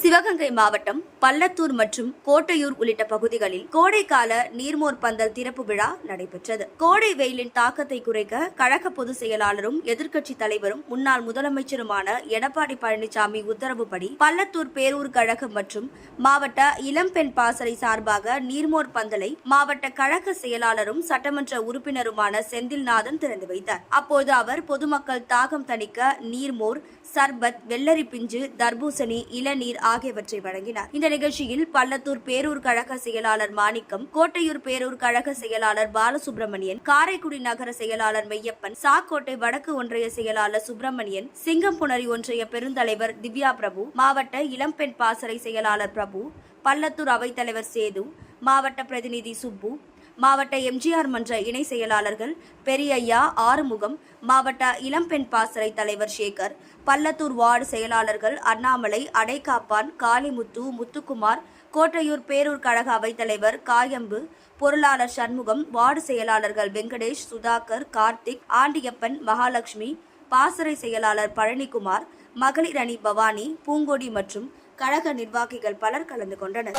சிவகங்கை மாவட்டம் பள்ளத்தூர் மற்றும் கோட்டையூர் உள்ளிட்ட பகுதிகளில் கோடைக்கால நீர்மோர் பந்தல் திறப்பு விழா நடைபெற்றது. கோடை வெயிலின் தாக்கத்தை குறைக்க கழக பொதுச் செயலாளரும் எதிர்க்கட்சி தலைவரும் முன்னாள் முதலமைச்சருமான எடப்பாடி பழனிசாமி உத்தரவுப்படி பள்ளத்தூர் பேரூர் கழகம் மற்றும் மாவட்ட இளம்பெண் பாசறை சார்பாக நீர்மோர் பந்தலை மாவட்ட கழக செயலாளரும் சட்டமன்ற உறுப்பினருமான செந்தில்நாதன் திறந்து வைத்தார். அப்போது அவர் பொதுமக்கள் தாகம் தணிக்க நீர்மோர் சர்பத் வெள்ளரி பிஞ்சு தர்பூசணி இளநீர் ஆகியவற்றை வழங்கினார். இந்த நிகழ்ச்சியில் பள்ளத்தூர் பேரூர் கழக செயலாளர் மாணிக்கம் கோட்டையூர் பேரூர் கழக செயலாளர் பாலசுப்ரமணியன் காரைக்குடி நகர செயலாளர் மெய்யப்பன் சாக்கோட்டை வடக்கு ஒன்றிய செயலாளர் சுப்பிரமணியன் சிங்கம்புணரி ஒன்றிய பெருந்தலைவர் திவ்யா பிரபு மாவட்ட இளம்பெண் பாசறை செயலாளர் பிரபு பள்ளத்தூர் அவைத்தலைவர் சேது மாவட்ட பிரதிநிதி சுப்பு மாவட்ட எம்ஜிஆர் மன்ற இணை செயலாளர்கள் பெரியய்யா ஆறுமுகம் மாவட்ட இளம்பெண் பாசறை தலைவர் சேகர் பள்ளத்தூர் வார்டு செயலாளர்கள் அண்ணாமலை அடைக்காப்பான் காளிமுத்து முத்துக்குமார் கோட்டையூர் பேரூர் கழக அவைத்தலைவர் காயம்பு பொருளாளர் சண்முகம் வார்டு செயலாளர்கள் வெங்கடேஷ் சுதாகர் கார்த்திக் ஆண்டியப்பன் மகாலட்சுமி பாசறை செயலாளர் பழனிக்குமார் மகளிர் அணி பவானி பூங்கொடி மற்றும் கழக நிர்வாகிகள் பலர் கலந்து கொண்டனர்.